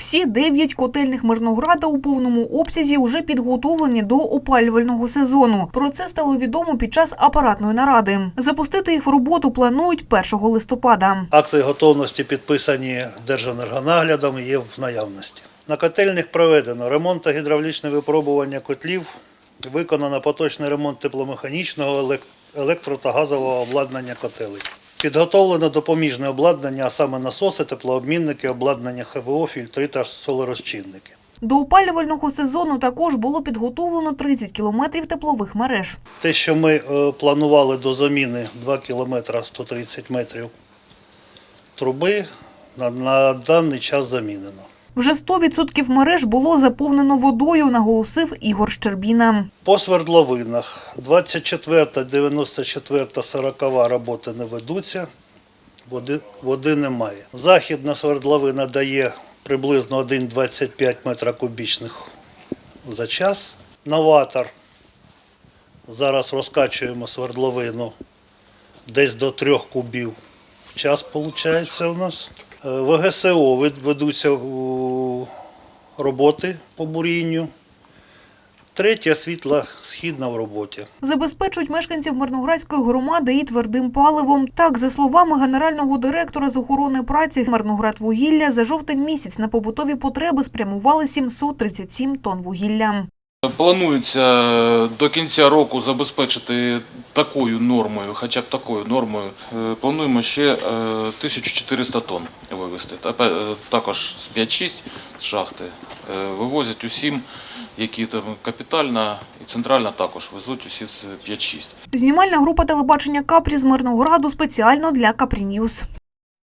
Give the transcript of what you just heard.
Всі дев'ять котельних Мирнограда у повному обсязі вже підготовлені до опалювального сезону. Про це стало відомо під час апаратної наради. Запустити їх в роботу планують 1 листопада. Акти готовності підписані Держенергонаглядом є в наявності. На котельних проведено ремонт та гідравлічне випробування котлів, виконано поточний ремонт тепломеханічного, електро та газового обладнання котелей. Підготовлено допоміжне обладнання, а саме насоси, теплообмінники, обладнання ХВО, фільтри та солорозчинники. До опалювального сезону також було підготовлено 30 кілометрів теплових мереж. Те, що ми е, планували до заміни 2 км 130 метрів труби, на, на даний час замінено. Вже 100% мереж було заповнено водою, наголосив Ігор Щербіна. По свердловинах 24, 94, 40 роботи не ведуться, води, води немає. Західна свердловина дає приблизно 1,25 метра кубічних за час. Новатор зараз розкачуємо свердловину десь до 3 кубів в час, виходить у нас. Е, ВГСО вед- ведуться роботи по бурінню. Третя світла східна в роботі. Забезпечують мешканців Мирноградської громади і твердим паливом. Так, за словами генерального директора з охорони праці Мирноградвугілля, за жовтень місяць на побутові потреби спрямували 737 тонн вугілля. Планується до кінця року забезпечити такою нормою, хоча б такою нормою. Е, Плануємо ще е, 1400 тонн вивезти. Е, Також з 5-6 з шахти е, вивозять усім, які там капітальна і центральна також везуть усі з 5-6. Знімальна група телебачення Капрі з Мирнограду спеціально для Капрі Ньюз.